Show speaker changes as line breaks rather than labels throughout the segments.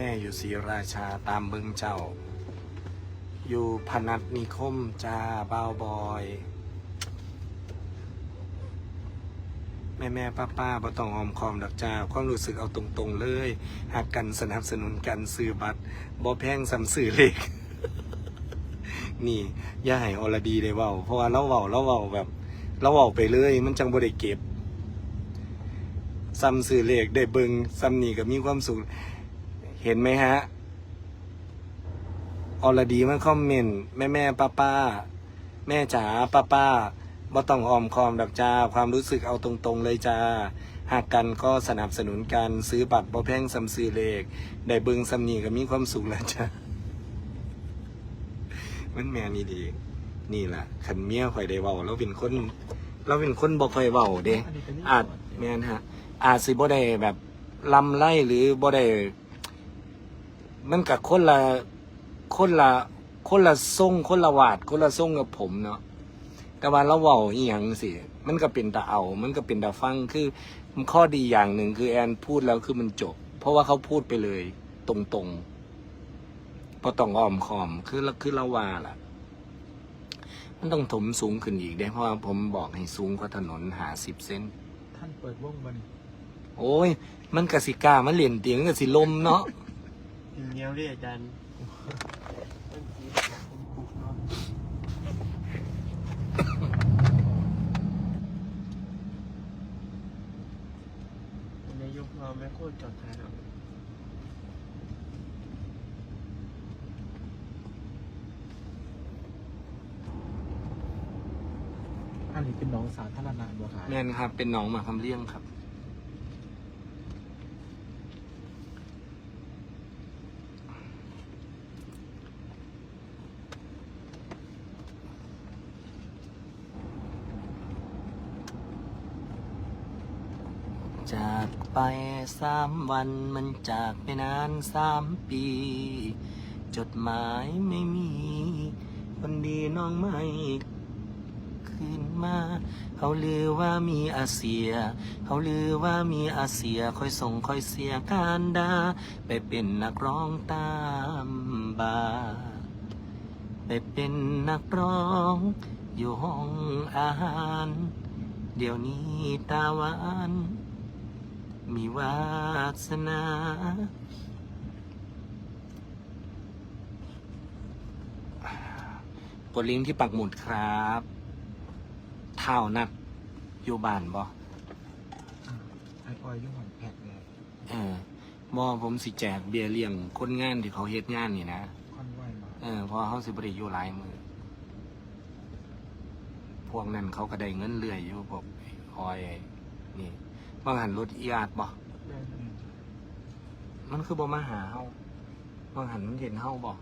แม่อยู่ศรีราชาตามบึงเจ้า อยู่พนัสนิคมจ้าบ้าวบอย แม่แม่ป้าป้าบ่ต้องออมคอมดอกจ้า ความรู้สึกเอาตรงๆเลยหักกันสนับสนุนกันซื้อบัตรบ่แพงสำสื่อเลขนี่ย่าให้อรดีได้เว้า เพราะว่าเราเว้าเราเว้าแบบ เราเว้าไปเลย มันจังบ่ได้เก็บซ้ำสื่อเลขได้เบิงซ้ำนี่ก็มีความสุข เห็นไหมฮะอรดีมาคอมเมนต์แม่แม่ป้าป้าแม่จ๋าป้าป้าบ่ต้องออมคอมดอกจ้า ความรู้สึกเอาตรงๆเลยจ้า หากกันก็สนับสนุนกันซื้อบัตรบ่แพงซ้ำซื้อเลขได้เบิงซ้ำนี่ก็มีความสุขแล้วจ้ามันแม่นี่ดี นี่แหละขันเมียข่อยได้เว้าเราเป็นคนเราเป็นคนบ่ค่อยเว้าเด้
อันนี้เป็นนี่
อาจแม่นฮะอาจสิบ่ได้แบบลำไล่หรือบ่ได้ มันกับคนละคนละคนละทรงคนละวาด คนละทรงกับผมเนาะแต่ว่าเราเว้าอีหยังสิมันก็เป็นตาเอา มันก็เป็นตาฟังคือข้อดีอย่างหนึ่งคือแอนพูดแล้วคือมันจบ เพราะว่าเขาพูดไปเลย ตรงๆพอต้องอ้อมคอมคือคือเราว่าล่ะ มันต้องถมสูงขึ้นอีกได้เพราะว่าผมบอกให้สูงกว่าถนนหาสิบเซน
ท่านเปิดวงบัน
โอ้ย มันกสิกล้ามันเหรียญเตียงกสิลมเนาะ
เงี้ยวเรียอาจารย์นายกเราไม่โคตรจอดทายแล้ว
อันนี้เป็นน้องสาธารณะบัวขาย
แม่นครับ เป็นหน้องหมาคำเลี้ยงครับ จากไปสามวันมันจากไปนานสามปี จดหมายไม่มีคนดีน้องไม่คืนมา เขาลือว่ามีอาเซีย เขาลือว่ามีอาเซียคอยส่งคอยเสียการดา ไปเป็นนักร้องตามบาไปเป็นนักร้อง อยู่ห้องอาหาร เดี๋ยวนี้ตาหวาน มีวาสนา กดลิงก์ที่ปักหมุดครับเท่านัดอยู่บ้านบ่
ไอออยยุ่งของแพกเลย
เออบ่ผมสิแจกเบียร์เลี้ยงคนงานที่เขาเฮ็ดงานนี่นะ
ค่อนไหวมา
เออเพราะเขาสิบริอยู่หลายมือ พวกนั้นเขาก็ได้เงินเรื่อยอยู่พวกออยนี่ บางหันรถอีอาดบ่มันคือบ่มาหาเฮาบางหันมันเห็นเฮาบ่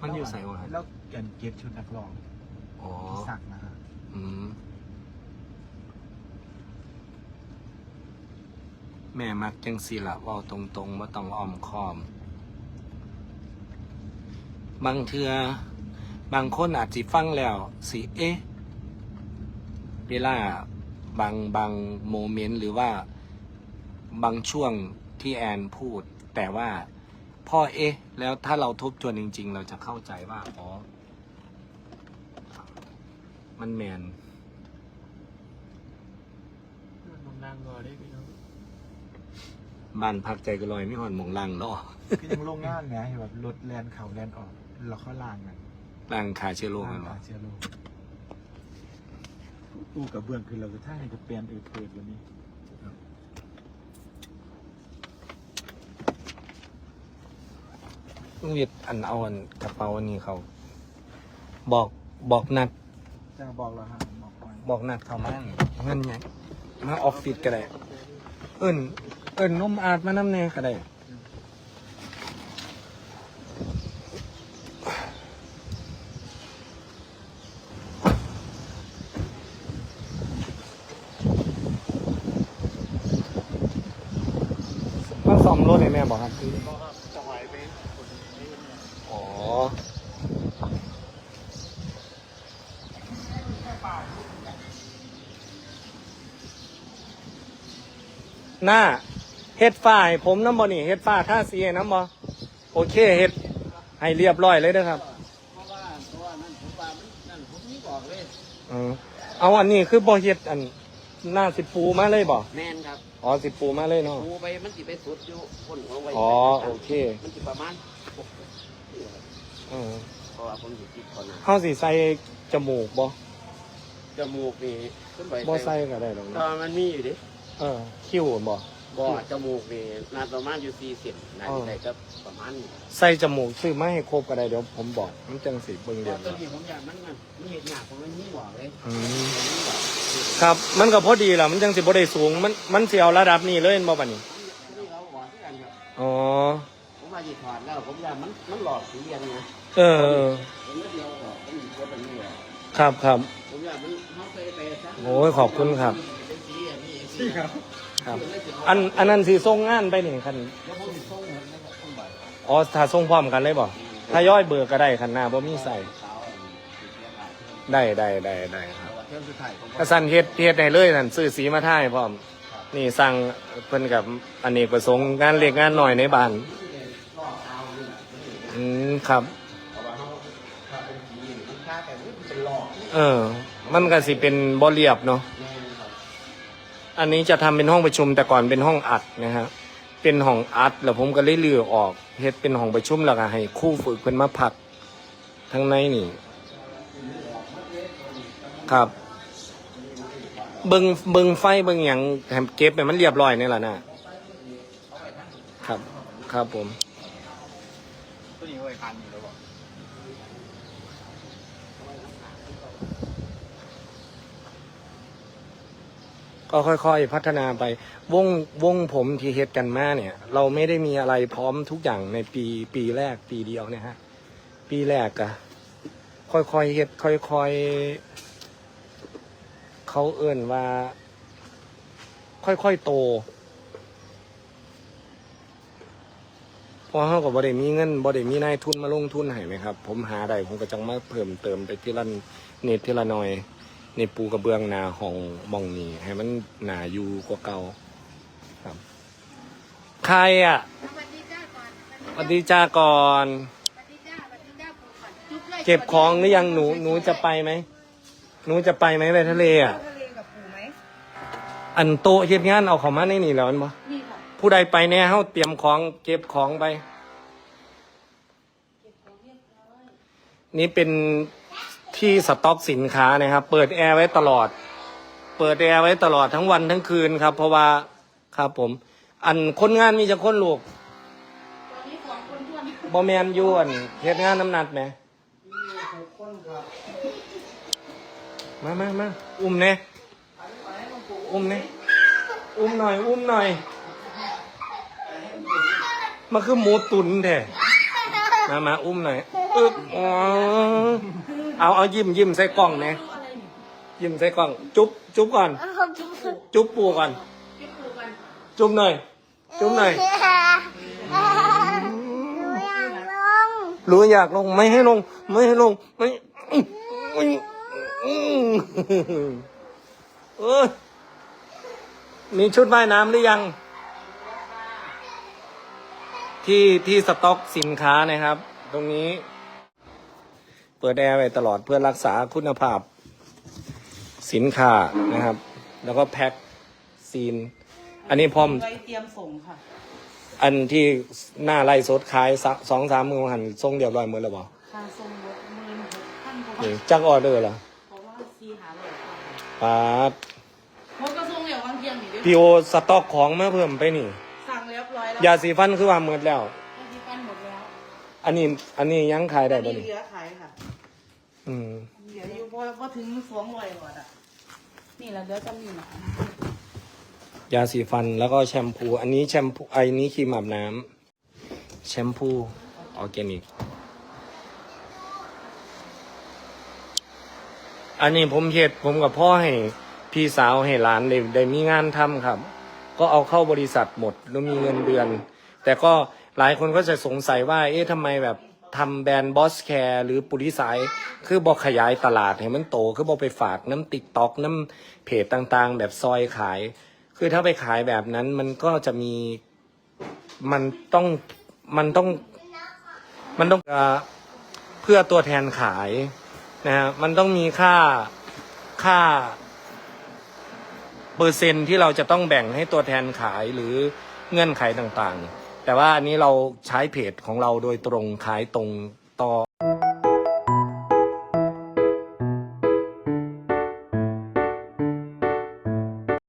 มันอยู่ใส่บ่หัน
แล้วแกนเก็บชุดนักร้อง
อ๋อ
ที่สักนะฮะ
อืมแม่มักจังสิละเว้าตรงๆบ่ต้องอ้อมค้อม บางเทือบางคนอาจสิฟังแล้วสิเอ๊ะเวลา บางบางโมเมนต์หรือว่าบางช่วงที่แอนพูด แต่ว่าพ่อเอ๊ะ แล้วถ้าเราทบทวนจริง ๆ เราจะเข้าใจว่าอ๋อมันแมน
มองนางงอได้พี่น้อง
บ้านพักใจก็ลอยไม่หอนหมองลังเนาะ
คือยังโรงงานเนี่ยเห็นแบบรถแลนเขาแลนออกเราเข้าล่างกัน
ลังขาเชื้อโรค
ล่า
กั
ง
น
ขา
เนาะ
เชื้อโรค ตู้กับเบื้องคือเราจะท่าให้จะเปลี่ยนเออเปิดวันนี้
ลุงวิทย์อันเอาอันกระเป๋าอันนี้เขา บอกบอกนัด
จะบอกเราฮะบอกไว้
บอกนัดเขามาเงินไงมาออฟฟิศก็ได้ เอิ้นเอิ้นนมอาดมานำแน่ก็ได้ มาซ่อมรถ ให้แม่บอกครับคือ
ก็จะหายไปคนนี้
อ๋อหน้าเฮ็ดฝ้าให้ผมน้ำบ่นี่เฮ็ดฝ้าท่าสีให้น้ำบ่โอเคเฮ็ดให้เรียบร้อยเลยเด้อครับ
เพราะว่าเพราะว่านั่นผมว่ามันนั่นผมนี่บอกเลย
เออเอาอันนี้คือบ่เฮ็ดอัน หน้าสิปูมาเลยบ่
แมนครับ
อ๋อสิปูมาเลยเนาะ
ปูไปมันสิไปสุดอยู่คนของไว้
อ๋อโอเค
มันสิประมาณ
เออ
เพราะว่าผมอยู่ติดคนนะ
เฮาสิใส่จมูกบ่
จมูกนี่ขึ้นไป
บ่ใส่ก็ได้หรอก
ตอ
เนาะ
นมันมีอยู่ดิ
เออคิ้วบ่
บ่จมูกนี่นาประมาณอยู่สี่สิบนา
อ๋อ
ทีใดก็ประมาณนี้
ใส่จมูกซื้อมาให้ครบก็ได้เดี๋ยวผมบอกมันจังสิเบิ่ง
ต
เดีย
อ
วน
ตอนนี้ผมอยากมันมันมันเห็นหนักผมมันนี่บอกเลย
อืม
มันนี่บอก
ครับ มันก็พอดีล่ะมันจังสิบ่ได้สูง มันมันสิเอาระดับนี้เลยเห็นบ่บัดนี้
นี่เขาบอกที่กันครับ
อ๋อ
ผมว่าจะถอดแล้วผมอยากมันมันหลอดสีเรียนไง
เออเออ
ผมก็เดียวออกผมอยู่ตัวเป็นนี่อะ
ครับครับ
ผมอยากมันเขาไปไปซะ
โอ้ยขอบคุณครับ
ครับ
อันอันนั้นสิส่งงานไปนี่คัน
แล้วผมส่งเงินนะครับส่งบัตร
อ๋อถ้าส่งพร้อมกันเลยบ่ถ้าย่อยเบอร์ก็ได้คันหน้าบ่มีใส่
สาวสีเขียวขาว
ได้ได้ได้ได้ครับ
แต่ว่าเทียวสุดท้ายผม
กระสันเฮ็ดเฮ็ดได้เลยนั่นซื้อสีมาท่ายพร้อม นี่สั่งเพิ่นกับอันนี้ประสงค์งานเล็กงานหน่อยในบ้าน
อื
มครับ
เพราะว่าเขาถ้าเป็นสีมันค่าแต่ว่มันเป็นหลอก
เออ มันก็สิเป็นบ่เรียบเนาะ
แน่
อันนี้จะทำเป็นห้องประชุมแต่ก่อนเป็นห้องอัดนะฮะเป็นห้องอัดแล้วผมก็เลยเลือออกเฮ็ดเป็นห้องประชุมแล้วก็ให้คู่ฝึกเพิ่นมาพักทั้งในนี่ ครับ เบิงเบิงไฟเบิงหยังให้เก็บให้มันเรียบร้อยนี่แหละนะครับ ครับผม
ตัวนี้ไว้คันอยู่แล้วบอ ก็
ค่อยๆพัฒนาไปวงวงผมที่เฮ็ดกันมาเนี่ย เราไม่ได้มีอะไรพร้อมทุกอย่างในปีปีแรกปีเดียวเนี่ยฮะปีแรกอะค่อยๆเฮ็ดค่อยๆเขาเอื่นว่า ค่อยๆโตเพราะเขาก็บ่ได้มีเงินบ่ได้มีนายทุนมาลงทุนให้ไหมครับ ผมหาได้ผมก็จังมาเพิ่มเติมไปที่ละเนตที่ละหน่อย ในปูกระเบื้องหนาของมองนี้ให้มันหนาอยู่กว่าเก่าครับ ใครอะ
สวัสดีจ้าก่อน
สวัสดีจ้าก่อน
สวัสดีจ้าสวัสดีจ้าปู่ก่อนจุ๊บเลย
เก็บของหรือยังหนูหนูจะไปไหมหนูจะไปไหมไปทะเลอะ
ทะเลกับปู่ไหม
อันโตะเฮ็ดงานเอาเขามาในนี่แล้วอันบ่
นี่ค่ะ
ผู้ใดไปเนี่ยเฮาเตรียมของเก็บของไป นี่เป็น ที่สต็อกสินค้านะครับ เปิดแอร์ไว้ตลอด เปิดแอร์ไว้ตลอดทั้งวันทั้งคืนครับ เพราะว่าครับผม อันคนงานมีจะคนลูก
ตอนนี้สองคนท้วน
บอแมนอยวนเฮ็ดงานน้ำหนักไหมมามามาอุ้มเนี่ยอุ้มเนี่ยอุ้มหน่อย อุ้มหน่อยมาคือหมูตุนแท้มามาอุ้มหน่อยอึ๊บอ๋อ เอาเอายิ้มยิ้มใส่กล่องเนี่ยยิ้มใส่กล่อง จุ๊บจุ๊บก่อน จุ๊บปูก่อน
เก็บปู่กัน
จุ๊บหน่อย จุ๊บหน่อยรู้อยากลงไม่ให้ลง ไม่ให้ลงไม่ไม่อืมเออมีชุดว่ายน้ำหรือยัง ที่ที่สต็อกสินค้านะครับ ตรงนี้เปิดแอร์ไว้ตลอดเพื่อรักษาคุณภาพ สินค้านะครับ แล้วก็แพ็คซีน อันนี้พร้อม
ไว้เตรียมส่งค่ะ
อันที่หน้าไล่สดขายสักสองสามมือหันทรงเดียวร้อยมือแล้วบ่
ค่าส่งรถหมื่นหกพันเพราะ
นี่
ว่า
จักออเดอร์ล่ะ
เพราะว่าซีหาเลยค่ะ
ปาด
หมดกระทรวงเหลียววางเทียงนี่เด้
พีโอสต็อกของมาเพิ่มไปนี่
สั่งเรียบร้อยแล้ว
ยาสีฟันคือว่าหมดแล้ว
ยาสีฟันหมดแล้ว
อันนี้อันนี้ยังขายได้
อัน
บ่
นี้
นี่
เหลือขายค่ะ
อืม
เหลืออยู่พราะว่าถึงสองร้อยกว่าอะนี่แหละเดี๋ยวจำนี่นะ
ยาสีฟันแล้วก็แชมพู อันนี้แชมพูไอ้นี้ครีมอาบน้ำแชมพูออร์แกนิก อันนี้ผมเฮ็ดผมกับพ่อให้พี่สาวให้หลานได้ได้มีงานทำครับ ก็เอาเข้าบริษัทหมดแล้วมีเงินเดือน แต่ก็หลายคนก็จะสงสัยว่า เอ๊ะทำไมแบบ ทำแบรนด์บอสแคร์หรือปุริสายคือบอกขยายตลาดให้มันโต คือบอกไปฝากน้ำติ๊กต็อกน้ำเพจต่างๆ แบบซอยขาย คือถ้าไปขายแบบนั้นมันก็จะมีมันต้องมันต้องมันต้องเพื่อตัวแทนขายนะฮะมันต้องมีค่าค่า เปอร์เซ็นต์ที่เราจะต้องแบ่งให้ตัวแทนขายหรือเงื่อนไขต่างๆ แต่ว่าอันนี้เราใช้เพจของเราโดยตรงขายตรงต่อ